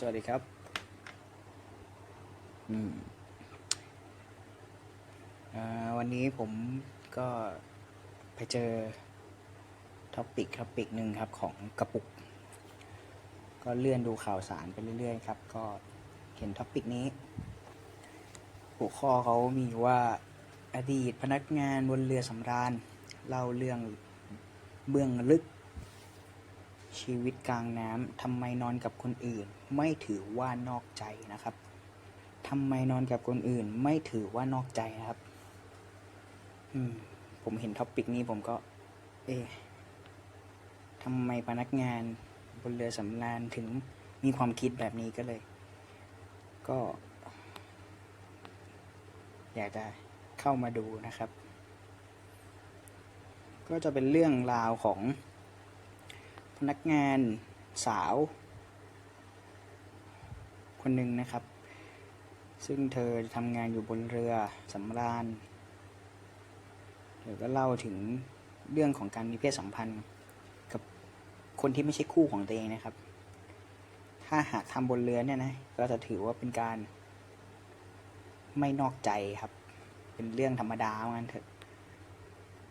สวัสดีครับ อืมอวันนี้ผมก็ไปเจอท็อปิกท็อปิกหนึ่งครับของกระปุก ก็เลื่อนดูข่าวสารไปเรื่อยๆครับ ก็เห็นท็อปิกนี้ หัวข้อเขามีว่าอดีตพนักงานบนเรือสำราญเล่าเรื่องเบื้องลึก ชีวิตกลางน้ำทำไมนอนกับคนอื่น ไม่ถือว่านอกใจนะครับทำไมนอนกับคนอื่น ไม่ถือว่านอกใจนะครับ อืม ผมเห็นท็อปิกนี้ผมก็ เอ๊ะทำไมพนักงานบนเรือสำราญถึงมีความคิดแบบนี้ก็เลย ก็ อยากจะเข้ามาดูนะครับ ก็จะเป็นเรื่องราวของ พนักงานสาว คนหนึ่งนะครับ ซึ่งเธอทำงานอยู่บนเรือสำราญเธอก็เล่าถึงเรื่องของการมีเพศสัมพันธ์กับคนที่ไม่ใช่คู่ของตัวเองนะครับ ถ้าหากทำบนเรือเนี่ยนะ ก็จะถือว่าเป็นการไม่นอกใจครับ เป็นเรื่องธรรมดาว่างั้นเถอะ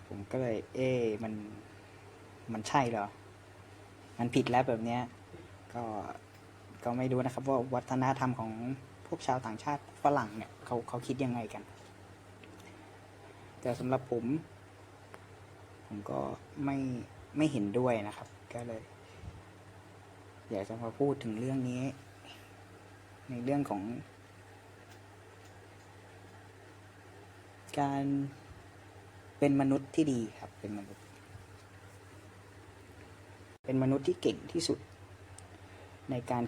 ผมก็เลย เอ๊มัน มันใช่เหรอ มันผิดแล้วแบบเนี้ยก็ก็ไม่รู้นะครับว่าวัฒนธรรมของพวกชาวต่างชาติฝรั่งเนี่ยเขาเขาคิดยังไงกัน แต่สำหรับผม ผมก็ไม่ไม่เห็นด้วยนะครับ ก็เลย อยากจะมาพูดถึงเรื่องนี้ ในเรื่องของ การเป็นมนุษย์ที่ดีครับเป็นมนุษย์ เป็นมนุษย์ที่เก่งที่สุด ในการ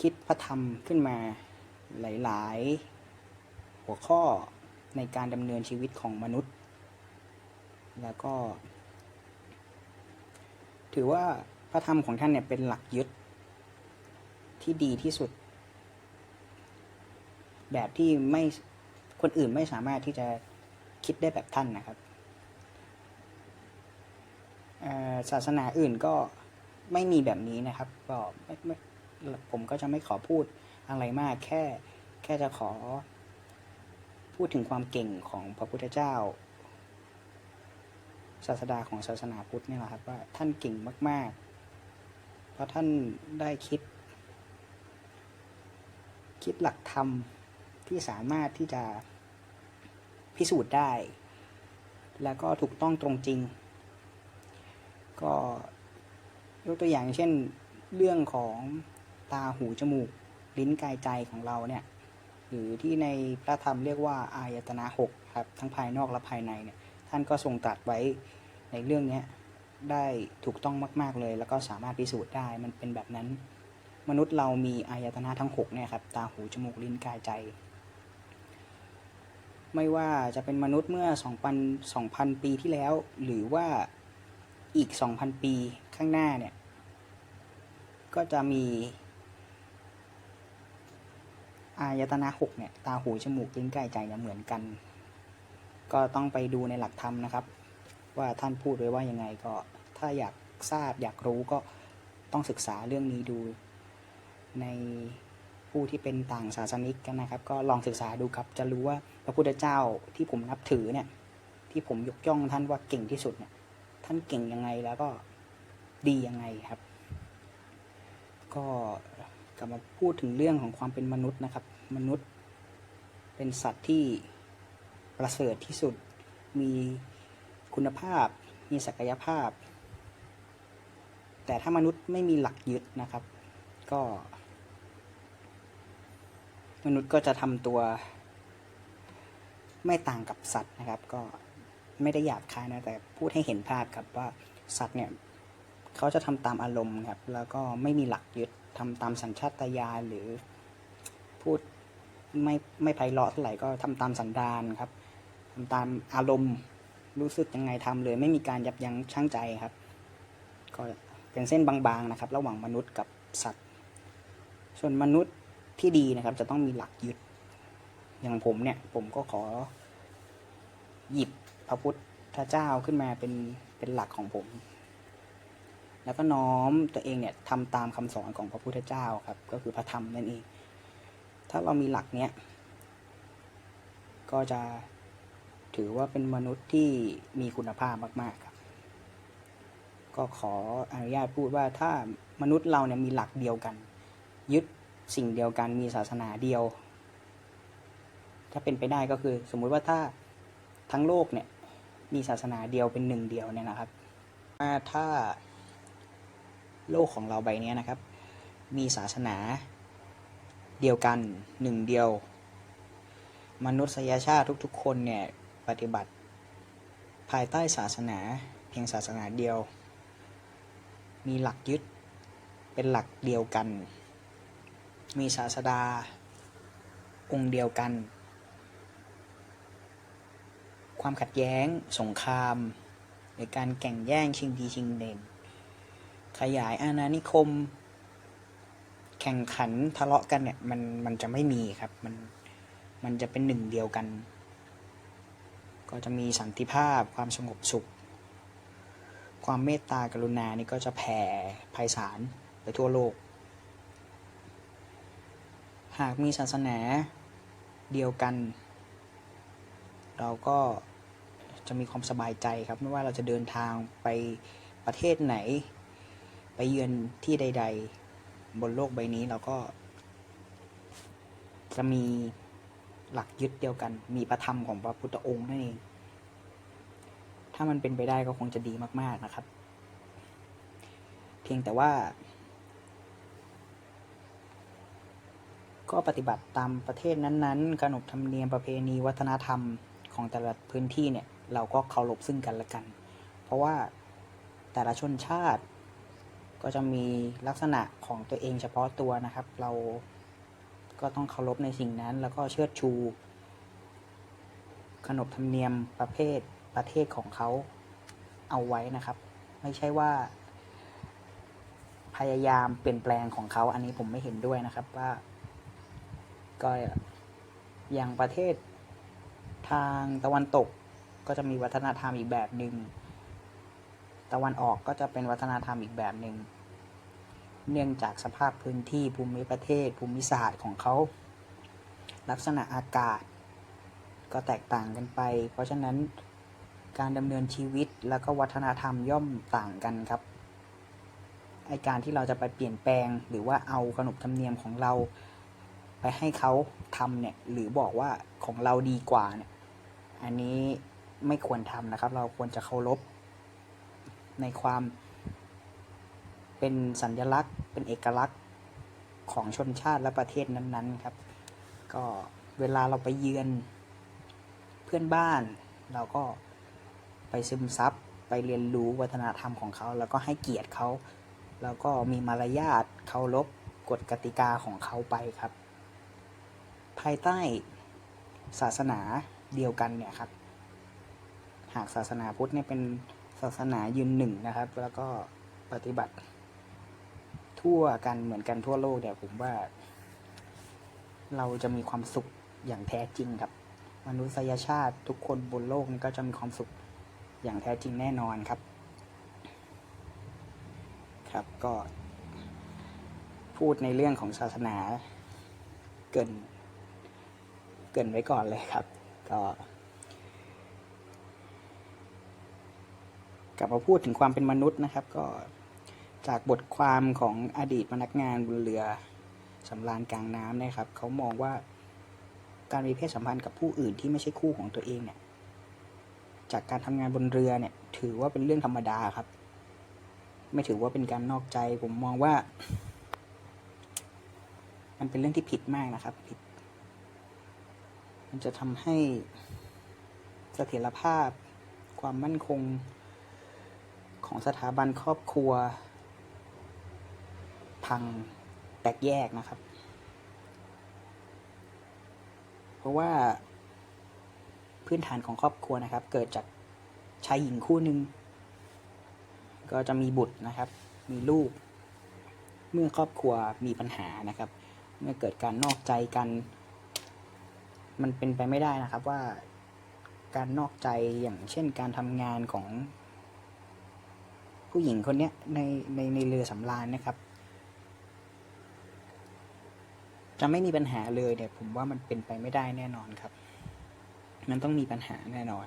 คิดพระธรรมขึ้นมาหลาย ๆ หัวข้อในการดำเนินชีวิตของมนุษย์ แล้วก็ ถือว่าพระธรรมของท่านเนี่ยเป็นหลักยึดที่ดีที่สุด แบบที่ไม่คนอื่นไม่สามารถที่จะคิดได้แบบท่านนะครับ ศาสนาอื่นก็ไม่มีแบบนี้นะครับก็ไม่ไม่ผมก็จะไม่ขอพูดอะไรมากแค่แค่จะขอพูดถึงความเก่งของพระพุทธเจ้า ศาสดาของศาสนาพุทธนี่แหละครับว่าท่านเก่งมาก ๆ เพราะท่านได้คิด คิดหลักธรรมที่สามารถที่จะพิสูจน์ได้ แล้วก็ถูกต้องตรงจริง ก็ยกตัวอย่างเช่นเรื่องของตาหูจมูก ลิ้นกายใจของเราเนี่ยหรือที่ในพระธรรมเรียกว่าอายตนะหกครับทั้งภายนอกและภายในเนี่ยท่านก็ทรงตรัสไว้ในเรื่องนี้ได้ถูกต้องมาก ๆเลย แล้วก็สามารถพิสูจน์ได้มันเป็นแบบนั้น มนุษย์เรามีอายตนะทั้งหกเนี่ยครับตาหูจมูกลิ้นกายใจ ไม่ว่าจะเป็นมนุษย์เมื่อ 2,000 2,000 ปีที่แล้ว หรือว่า อีก 2,000 ปีข้างหน้าเนี่ย ก็จะมีอายตนะหกเนี่ย ตาหูจมูกลิ้นกายใจเนี่ยเหมือนกัน ก็ต้องไปดูในหลักธรรมนะครับ ว่าท่านพูดไว้ว่ายังไงก็ถ้าอยากทราบอยากรู้ก็ต้องศึกษาเรื่องนี้ดู ในผู้ที่เป็นต่างศาสนิกกันนะครับ ก็ลองศึกษาดูครับ จะรู้ว่าพระพุทธเจ้าที่ผมนับถือเนี่ย ที่ผมยกย่องท่านว่าเก่งที่สุดเนี่ย ท่านเก่งยังไงแล้วก็ดียังไงครับ ก็กลับมาพูดถึงเรื่องของความเป็นมนุษย์นะครับ มนุษย์เป็นสัตว์ที่ประเสริฐที่สุด มีคุณภาพ มีศักยภาพ แต่ถ้ามนุษย์ไม่มีหลักยึดนะครับ ก็ มนุษย์ก็จะทำตัวไม่ต่างกับสัตว์นะครับ ก็ ไม่ได้หยาบคายนะ แต่พูดให้เห็นภาพครับว่าสัตว์เนี่ยเขาจะทำตามอารมณ์ครับ แล้วก็ไม่มีหลักยึดทำตามสัญชาตญาณหรือพูดไม่ไม่ไพเราะเท่าไหร่ก็ทำตามสันดานครับทำตามอารมณ์รู้สึกยังไงทำเลย ไม่มีการยับยั้งชั่งใจครับ ก็เป็นเส้นบางๆนะครับ ระหว่างมนุษย์กับสัตว์ ส่วนมนุษย์ที่ดีนะครับ จะต้องมีหลักยึด อย่างผมเนี่ย ผมก็ขอหยิบ พระพุทธเจ้าขึ้นมาเป็นเป็นหลักของผม แล้วก็น้อมตัวเองเนี่ยทำตามคำสอนของพระพุทธเจ้าครับ ก็คือพระธรรมนั่นเอง ถ้าเรามีหลักเนี้ยก็จะถือว่าเป็นมนุษย์ที่มีคุณภาพมากๆครับ ก็ขออนุญาตพูดว่าถ้ามนุษย์เราเนี่ยมีหลักเดียวกัน ยึดสิ่งเดียวกันมีศาสนาเดียว ถ้าเป็นไปได้ก็คือ สมมุติว่าถ้า ทั้งโลกเนี่ยมีศาสนาเดียวเป็นหนึ่งเดียวเนี่ยนะครับว่าถ้าโลกของเราใบนี้นะครับ มีศาสนาเดียวกันหนึ่งเดียว มนุษยชาติทุกๆ คนเนี่ยปฏิบัติ ภายใต้ศาสนาเพียงศาสนาเดียว มีหลักยึดเป็นหลักเดียวกัน มีศาสดาองค์เดียวกัน ความขัดแย้ง สงคราม หรือการแข่งแย่งชิงดีชิงเด่น ขยายอาณานิคม แข่งขันทะเลาะกันเนี่ยมันมันจะไม่มีครับ มันมันจะเป็นหนึ่งเดียวกัน ก็จะมีสันติภาพความสงบสุข ความเมตตากรุณานี่ก็จะแผ่ไพศาลไปทั่วโลก หากมีศาสนาเดียวกัน เราก็ จะมีความสบายใจครับ ไม่ว่าเราจะเดินทางไปประเทศไหน ไปเยือนที่ใด ๆ บนโลกใบนี้เราก็ จะมีหลักยึดเดียวกัน มีประธรรมของพระพุทธองค์นั่นเอง ถ้ามันเป็นไปได้ก็คงจะดีมากๆนะครับ เพียงแต่ว่า ก็ปฏิบัติตามประเทศนั้นๆขนบธรรมเนียมประเพณีวัฒนธรรมของแต่ละพื้นที่เนี่ย เราก็เคารพซึ่งกันและกัน เพราะว่าแต่ละชนชาติ ก็จะมีลักษณะของตัวเองเฉพาะตัวนะครับ เราก็ต้องเคารพในสิ่งนั้น แล้วก็เชิดชู ขนบธรรมเนียมประเภทประเทศของเขาเอาไว้นะครับ ไม่ใช่ว่า พยายามเปลี่ยนแปลงของเขา อันนี้ผมไม่เห็นด้วยนะครับว่า ก็อย่างประเทศทางตะวันตก ก็จะมีวัฒนธรรมอีกแบบหนึ่งตะวันออกก็จะเป็นวัฒนธรรมอีกแบบหนึ่งเนื่องจากสภาพพื้นที่ภูมิประเทศ ภูมิศาสตร์ของเขา ลักษณะอากาศ ก็แตกต่างกันไป เพราะฉะนั้นการดำเนินชีวิตแล้วก็วัฒนธรรมย่อมต่างกันครับไอการที่เราจะไปเปลี่ยนแปลงหรือว่าเอาขนบธรรมเนียมของเรา ไปให้เขาทำเนี่ยหรือบอกว่าของเราดีกว่าเนี่ยอันนี้ ไม่ควรทำนะครับ เราควรจะเคารพในความเป็นสัญลักษณ์เป็นเอกลักษณ์ของชนชาติและประเทศนั้นๆครับ ก็เวลาเราไปเยือนเพื่อนบ้าน เราก็ไปซึมซับไปเรียนรู้วัฒนธรรมของเขา แล้วก็ให้เกียรติเขาแล้วก็มีมารยาทเคารพกฎกติกาของเขาไปครับ ภายใต้ศาสนาเดียวกันเนี่ยครับ หากศาสนาพุทธเนี่ยเป็นศาสนายืนหนึ่งนะครับ แล้วก็ปฏิบัติ ทั่วกันเหมือนกันทั่วโลกเนี่ยผมว่า เราจะมีความสุขอย่างแท้จริงครับ มนุษยชาติทุกคนบนโลกนี้ก็จะมีความสุขอย่างแท้จริงแน่นอนครับ ครับก็ พูดในเรื่องของศาสนาเกิน เกินไว้ก่อนเลยครับ ก็ ลับมาพูดถึงความเป็นมนุษย์นะครับ ก็จากบทความของอดีตพนักงานบนเรือสำราญกลางน้ำนะครับเขามองว่าการมีเพศสัมพันธ์กับผู้อื่นที่ไม่ใช่คู่ของตัวเองเนี่ย จากการทำงานบนเรือเนี่ย ถือว่าเป็นเรื่องธรรมดาครับ ไม่ถือว่าเป็นการนอกใจ ผมมองว่า มันเป็นเรื่องที่ผิดมากนะครับ ผิด มันจะทำให้เสถียรภาพ ความมั่นคง ของสถาบันครอบครัว พังแตกแยกนะครับ เพราะว่าพื้นฐานของครอบครัวนะครับ เกิดจากชายหญิงคู่หนึ่งก็จะมีบุตรนะครับ มีลูก เมื่อครอบครัวมีปัญหานะครับ เมื่อเกิดการนอกใจกัน มันเป็นไปไม่ได้นะครับว่าการนอกใจอย่างเช่นการทำงานของ ผู้หญิงคนนี้ในในในเรือสำราญนะครับ จะไม่มีปัญหาเลยเนี่ย ผมว่ามันเป็นไปไม่ได้แน่นอนครับ มันต้องมีปัญหาแน่นอน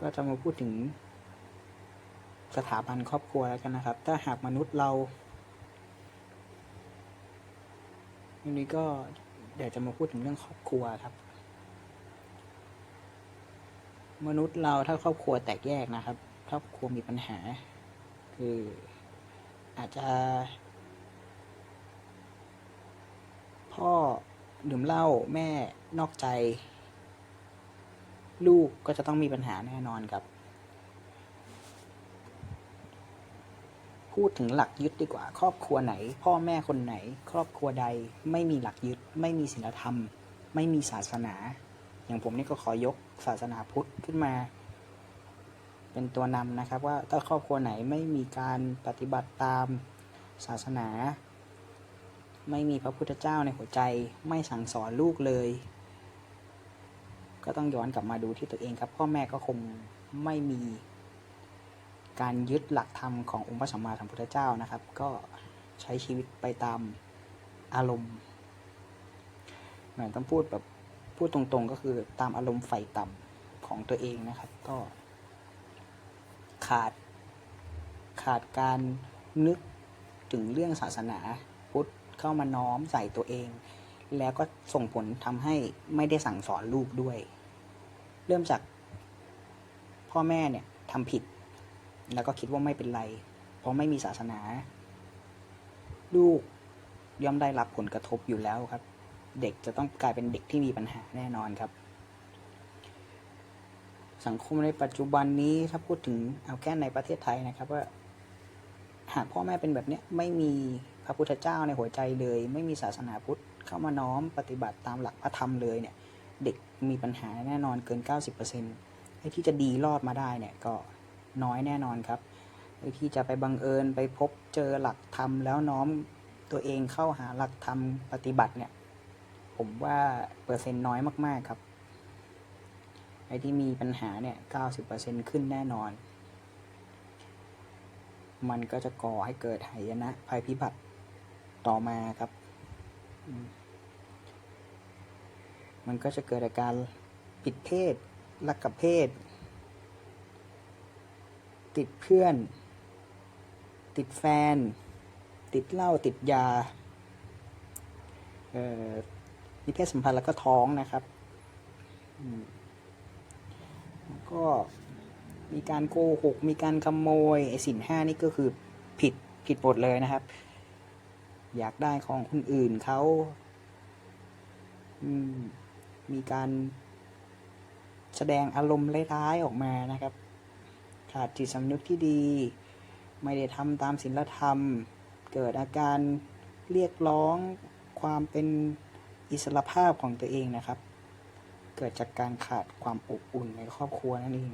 ก็จะมาพูดถึงสถาบันครอบครัวแล้วกันนะครับ ถ้าหากมนุษย์เราวันนี้ก็อยากจะมาพูดถึงเรื่องครอบครัวครับ มนุษย์เราถ้าครอบครัวแตกแยกนะครับ ครอบครัวมีปัญหา คืออาจจะ พ่อดื่มเหล้าแม่นอกใจ ลูกก็จะต้องมีปัญหาแน่นอนครับ พูดถึงหลักยึดดีกว่า ครอบครัวไหน พ่อแม่คนไหน ครอบครัวใดไม่มีหลักยึด ไม่มีศีลธรรม ไม่มีศาสนา อย่างผมนี่ก็ขอยกศาสนาพุทธขึ้นมา เป็นตัวนำนะครับ ว่าถ้าครอบครัวไหนไม่มีการปฏิบัติตามศาสนา ไม่มีพระพุทธเจ้าในหัวใจไม่สั่งสอนลูกเลย ก็ต้องย้อนกลับมาดูที่ตัวเองครับ พ่อแม่ก็คงไม่มีการยึดหลักธรรมขององค์พระสัมมาสัมพุทธเจ้านะครับ ก็ใช้ชีวิตไปตามอารมณ์เหมือนต้องพูดแบบ พูดตรงๆก็คือตามอารมณ์ไฟต่ำของตัวเองนะครับ ก็ ขาด ขาดการนึกถึงเรื่องศาสนาพุทธเข้ามาน้อมใส่ตัวเอง แล้วก็ส่งผลทำให้ไม่ได้สั่งสอนลูกด้วย เริ่มจากพ่อแม่เนี่ยทำผิด แล้วก็คิดว่าไม่เป็นไร เพราะไม่มีศาสนา ลูกย่อมได้รับผลกระทบอยู่แล้วครับ เด็กจะต้องกลายเป็นเด็กที่มีปัญหาแน่นอนครับ สังคมในปัจจุบันนี้ถ้าพูดถึงเอาแค่ในประเทศไทยนะครับว่าหากพ่อแม่เป็นแบบเนี้ยไม่มีพระพุทธเจ้าในหัวใจเลย ไม่มีศาสนาพุทธเข้ามาน้อมปฏิบัติตามหลักพระธรรมเลยเนี่ย เด็กมีปัญหาแน่นอนเกิน 90%ไอ้ที่จะดีรอดมาได้เนี่ยก็น้อยแน่นอนครับไอ้ที่จะไปบังเอิญไปพบเจอหลักธรรมแล้วน้อมตัวเองเข้าหาหลักธรรมปฏิบัติเนี่ย ผมว่าเปอร์เซ็นต์น้อยมากๆครับไอ้ที่มีปัญหาเนี่ย 90%ขึ้นแน่นอน มันก็จะก่อให้เกิดหายนะภัยพิบัติต่อมาครับมมันก็จะเกิดอาการผิดเพศรักกับเพศ ติดเพื่อน ติดแฟน ติดเหล้าติดยา เอ่อ มีเพศสัมพันธ์แล้วก็ท้องนะครับก็มีการโกหก มีการขโมยไอ้สินห้านี่ก็คือผิดผิดหมดเลยนะครับ อยากได้ของคนอื่นเขามมีการแสดงอารมณ์ร้ายๆออกมานะครับ ขาดจิตสำนึกที่ดี ไม่ได้ทำตามศีลธรรม เกิดอาการเรียกร้องความเป็น อิสรภาพของตัวเองนะครับ เกิดจากการขาดความอบอุ่นในครอบครัวนั่นเอง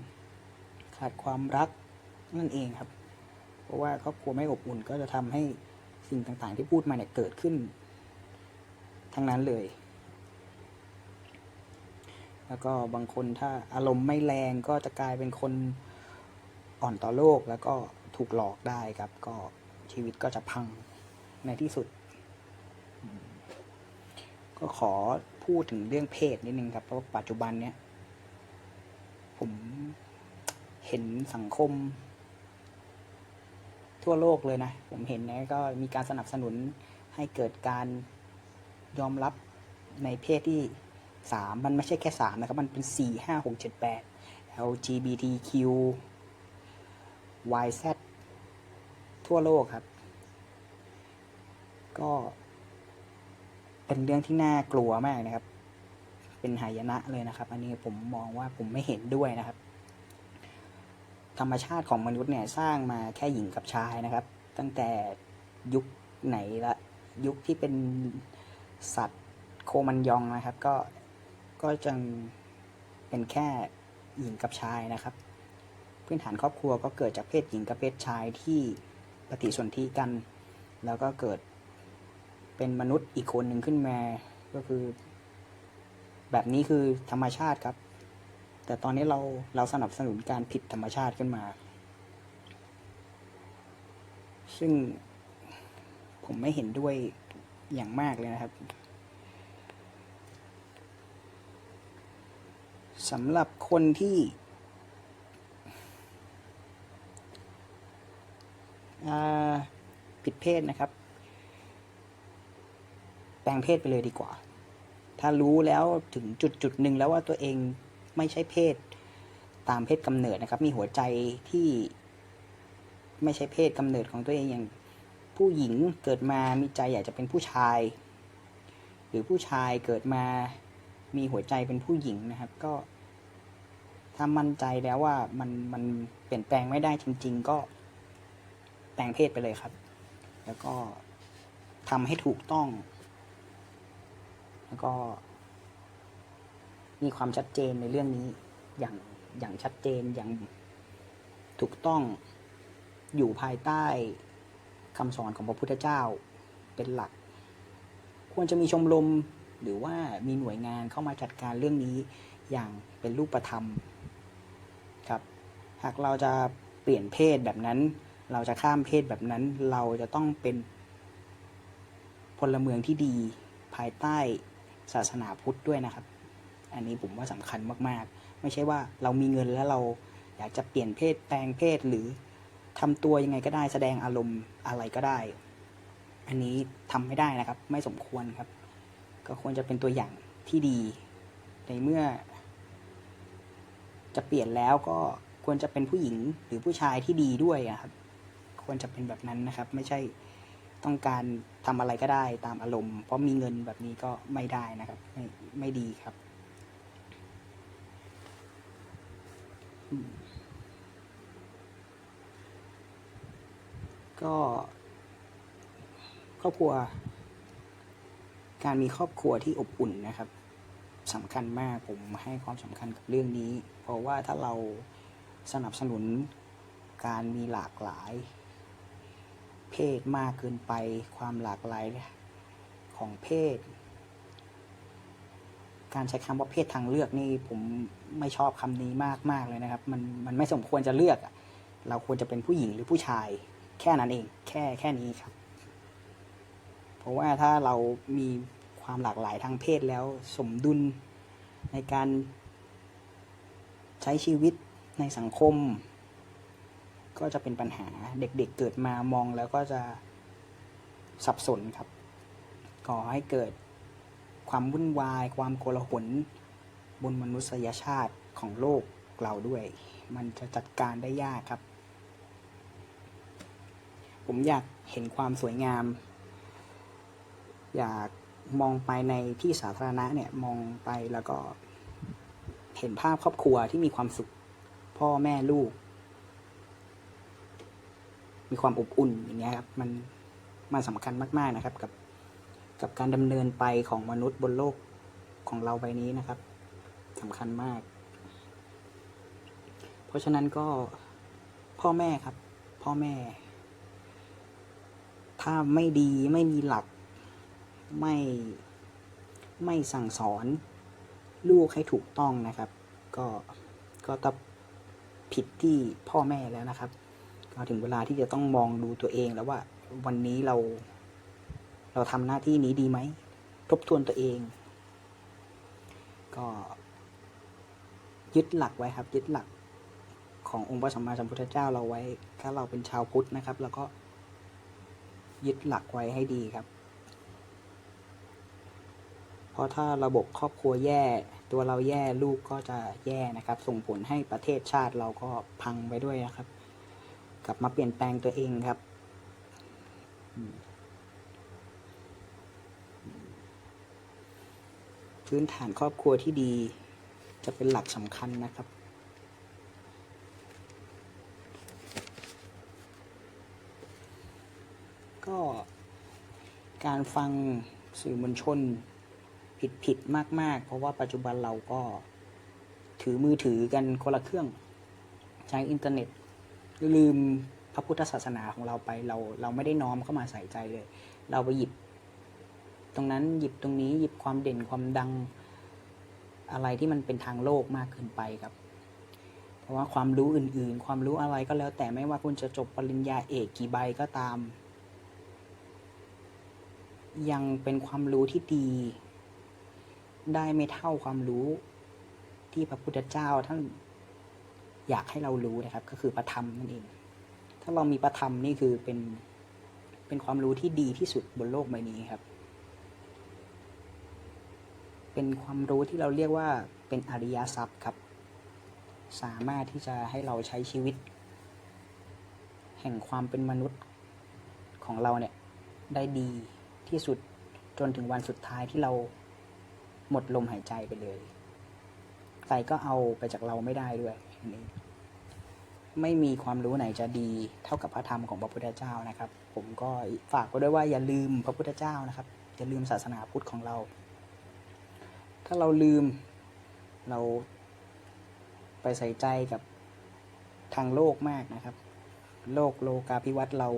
ขาดความรักนั่นเองครับ เพราะว่าครอบครัวไม่อบอุ่นก็จะทำให้สิ่งต่างๆ ที่พูดมาเนี่ยเกิดขึ้น ทั้งนั้นเลย แล้วก็บางคนถ้าอารมณ์ไม่แรงก็จะกลายเป็นคนอ่อนต่อโลกแล้วก็ถูกหลอกได้ครับ ก็ชีวิตก็จะพังในที่สุด ก็ขอพูดถึงเรื่องเพศนิดนึงครับเพราะปัจจุบันเนี้ยผมเห็นสังคม ทั่วโลกเลยนะ ผมเห็นนะก็มีการสนับสนุนให้เกิดการยอมรับในเพศที่สามมันไม่ใช่แค่สามนะครับ มันเป็นสี่ห้าหกเจ็ดแปด LGBTQ YZ ทั่วโลกครับ ก็ เป็นเรื่องที่น่ากลัวมากนะครับ เป็นหายนะเลยนะครับ อันนี้ผมมองว่าผมไม่เห็นด้วยนะครับ ธรรมชาติของมนุษย์เนี่ยสร้างมาแค่หญิงกับชายนะครับ ตั้งแต่ยุคไหนละยุคที่เป็นสัตว์โคมันยองนะครับ ก็ก็จึงเป็นแค่หญิงกับชายนะครับ พื้นฐานครอบครัวก็เกิดจากเพศหญิงกับเพศชายที่ปฏิสนธิกัน แล้วก็เกิด เป็นมนุษย์อีกคนหนึ่งขึ้นมา ก็คือ แบบนี้คือธรรมชาติครับ แต่ตอนนี้เราเราสนับสนุนการผิดธรรมชาติขึ้นมา ซึ่งผมไม่เห็นด้วยอย่างมากเลยนะครับสำหรับคนที่ ผิดเพศนะครับ แปลงเพศไปเลยดีกว่า ถ้ารู้แล้วถึงจุดจุดหนึ่งแล้วว่าตัวเองไม่ใช่เพศตามเพศกำเนิดนะครับ มีหัวใจที่ไม่ใช่เพศกำเนิดของตัวเองอย่างผู้หญิงเกิดมามีใจอยากจะเป็นผู้ชาย หรือผู้ชายเกิดมามีหัวใจเป็นผู้หญิงนะครับ ก็ถ้ามั่นใจแล้วว่ามันมันเปลี่ยนแปลงไม่ได้จริง ๆ ก็แปลงเพศไปเลยครับ แล้วก็ทำให้ถูกต้อง แล้วก็ มีความชัดเจนในเรื่องนี้ อย่างอย่างชัดเจนอย่างถูกต้องอยู่ภายใต้คำสอนของพระพุทธเจ้าเป็นหลัก ควรจะมีชมรมหรือว่ามีหน่วยงานเข้ามาจัดการเรื่องนี้อย่างเป็นรูปธรรมครับ หากเราจะเปลี่ยนเพศแบบนั้น เราจะข้ามเพศแบบนั้น เราจะต้องเป็นพลเมืองที่ดีภายใต้ ศาสนาพุทธด้วยนะครับ อันนี้ผมว่าสำคัญมากๆ ไม่ใช่ว่าเรามีเงินแล้วเราอยากจะเปลี่ยนเพศแปลงเพศหรือทำตัวยังไงก็ได้แสดงอารมณ์อะไรก็ได้ อันนี้ทำไม่ได้นะครับ ไม่สมควรครับ ก็ควรจะเป็นตัวอย่างที่ดี ในเมื่อ จะเปลี่ยนแล้วก็ควรจะเป็นผู้หญิงหรือผู้ชายที่ดีด้วยอะครับ ควรจะเป็นแบบนั้นนะครับ ไม่ใช่ ต้องการทำอะไรก็ได้ตามอารมณ์ เพราะมีเงินแบบนี้ก็ไม่ได้นะครับ ไม่ไม่ดีครับ ก็ครอบครัว การมีครอบครัวที่อบอุ่นนะครับสำคัญมากผมให้ความสำคัญกับเรื่องนี้ เพราะว่าถ้าเราสนับสนุนการมีหลากหลาย เพศมากเกินไป ความหลากหลายของเพศ การใช้คำว่าเพศทางเลือกนี่ผมไม่ชอบคำนี้มากมากเลยนะครับ มันมันไม่สมควรจะเลือกเราควรจะเป็นผู้หญิงหรือผู้ชาย แค่นั้นเอง แค่แค่นี้ครับ เพราะว่าถ้าเรามีความหลากหลายทางเพศแล้วสมดุลในการใช้ชีวิตในสังคม ก็จะเป็นปัญหาเด็กๆเเกิดมามองแล้วก็จะสับสนครับก่อให้เกิดความวุ่นวาย ความโกลาหลบนมนุษยชาติของโลกเราด้วย มันจะจัดการได้ยากครับ ผมอยากเห็นความสวยงาม อยากมองไปในที่สาธารณะเนี่ยมองไปแล้วก็เห็นภาพครอบครัวที่มีความสุข พ่อแม่ลูก มีความอบอุ่นอย่างเงี้ยครับมันมันสำคัญมาก ๆนะครับ กับกับการดำเนินไปของมนุษย์บนโลกของเราใบนี้นะครับสำคัญมาก เพราะฉะนั้นก็พ่อแม่ครับ พ่อแม่ ถ้าไม่ดีไม่มีหลัก ไม่ไม่สั่งสอน ลูกให้ถูกต้องนะครับ ก็ก็ต้องผิดที่พ่อแม่แล้วนะครับ ถึงเวลาที่จะต้องมองดูตัวเองแล้วว่าวันนี้เรา เราทำหน้าที่นี้ดีไหม ทบทวนตัวเอง ก็ยึดหลักไว้ครับ ยึดหลักขององค์พระสัมมาสัมพุทธเจ้าเราไว้ ถ้าเราเป็นชาวพุทธนะครับแล้วก็ยึดหลักไว้ให้ดีครับ เพราะถ้าระบบครอบครัวแย่ ตัวเราแย่ลูกก็จะแย่นะครับ ส่งผลให้ประเทศชาติเราก็พังไปด้วยนะครับ กลับมาเปลี่ยนแปลงตัวเองครับ พื้นฐานครอบครัวที่ดี จะเป็นหลักสำคัญนะครับก็การฟังสื่อมวลชนผิดผิดมาก ๆ เพราะว่าปัจจุบันเราก็ถือมือถือกันคนละเครื่อง ใช้อินเทอร์เน็ต ลืมพระพุทธศาสนาของเราไป เราเราไม่ได้น้อมเข้ามาใส่ใจเลย เราไปหยิบ ตรงนั้นหยิบตรงนี้หยิบความเด่นความดังอะไรที่มันเป็นทางโลกมากเกินไปครับ เพราะว่าความรู้อื่น ๆ ความรู้อะไรก็แล้ว แต่ไม่ว่าคุณจะจบปริญญาเอกกี่ใบก็ตาม ยังเป็นความรู้ที่ดี ได้ไม่เท่าความรู้ที่พระพุทธเจ้าท่าน อยากให้เรารู้นะครับ ก็คือพระธรรมนั่นเอง ถ้าเรามีพระธรรมนี่คือเป็นเป็นความรู้ที่ดีที่สุดบนโลกใบนี้ครับ เป็นความรู้ที่เราเรียกว่าเป็นอริยทรัพย์ครับ สามารถที่จะให้เราใช้ชีวิต แห่งความเป็นมนุษย์ของเราเนี่ยได้ดีที่สุดจนถึงวันสุดท้ายที่เราหมดลมหายใจไปเลยใครก็เอาไปจากเราไม่ได้ด้วย ไม่มีความรู้ไหนจะดีเท่ากับพระธรรมของพระพุทธเจ้านะครับ ผมก็ฝากไว้ด้วยว่าอย่าลืมพระพุทธเจ้านะครับ อย่าลืมศาสนาพุทธของเรา ถ้าเราลืมเราไปใส่ใจกับทางโลกมากนะครับ โลกโลกาภิวัตน์เรา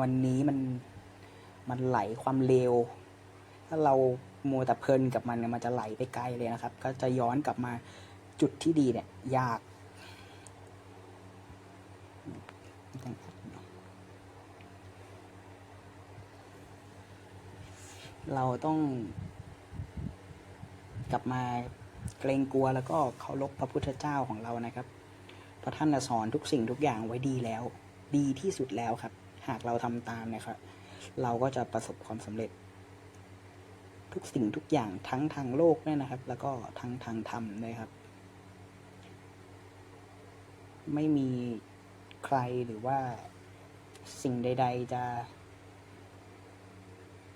วันนี้มันมันไหลความเร็ว ถ้าเรามัวแต่เพลินกับมันเนี่ยมันจะไหลไปไกลเลยนะครับ ก็จะย้อนกลับมา จุดที่ดีเนี่ย ยาก เราต้องกลับมาเกรงกลัวแล้วก็เคารพพระพุทธเจ้าของเรานะครับ เพราะท่านสอนทุกสิ่งทุกอย่างไว้ดีแล้ว ดีที่สุดแล้วครับ หากเราทำตามนะครับ เราก็จะประสบความสำเร็จ ทุกสิ่งทุกอย่างทั้งทางโลกเนี่ยนะครับ แล้วก็ทั้งทางธรรมเลยครับ ไม่มีใครหรือว่าสิ่งใด ๆ จะ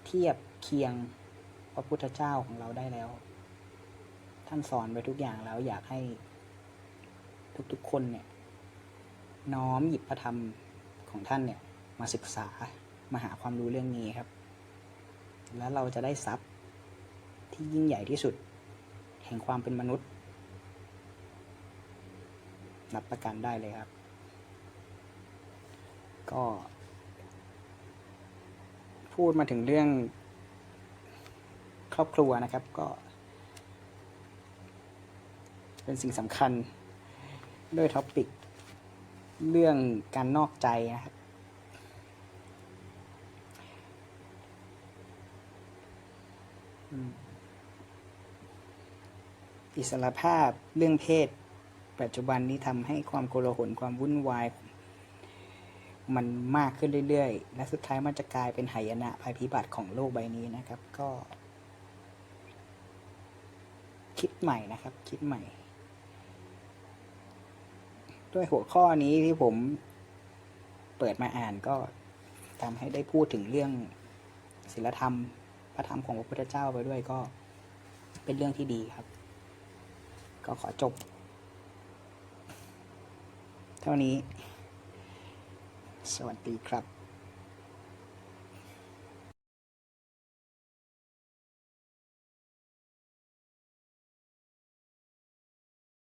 เทียบเคียงพระพุทธเจ้าของเราได้แล้ว ท่านสอนไปทุกอย่างแล้วอยากให้ ทุกๆคนเนี่ย น้อมหยิบพระธรรมของท่านเนี่ย มาศึกษามาหาความรู้เรื่องนี้ครับ แล้วเราจะได้ทรัพย์ที่ยิ่งใหญ่ที่สุด แห่งความเป็นมนุษย์ รับประกันได้เลยครับ ก็ พูดมาถึงเรื่อง ครอบครัวนะครับก็ เป็นสิ่งสำคัญด้วยท็อปิกเรื่องการนอกใจนะครับอิสรภาพเรื่องเพศ ปัจจุบันนี้ทำให้ความโกลาหลความวุ่นวาย มันมากขึ้นเรื่อยๆ และสุดท้ายมันจะกลายเป็นหายนะภัยพิบัติของโลกใบนี้นะครับ ก็ คิดใหม่นะครับ คิดใหม่ ด้วยหัวข้อนี้ที่ผมเปิดมาอ่านก็ทำให้ได้พูดถึงเรื่องศีลธรรม พระธรรมของพระพุทธเจ้าไปด้วยก็เป็นเรื่องที่ดีครับ ก็ขอจบ เท่านี้ สวัสดีครับ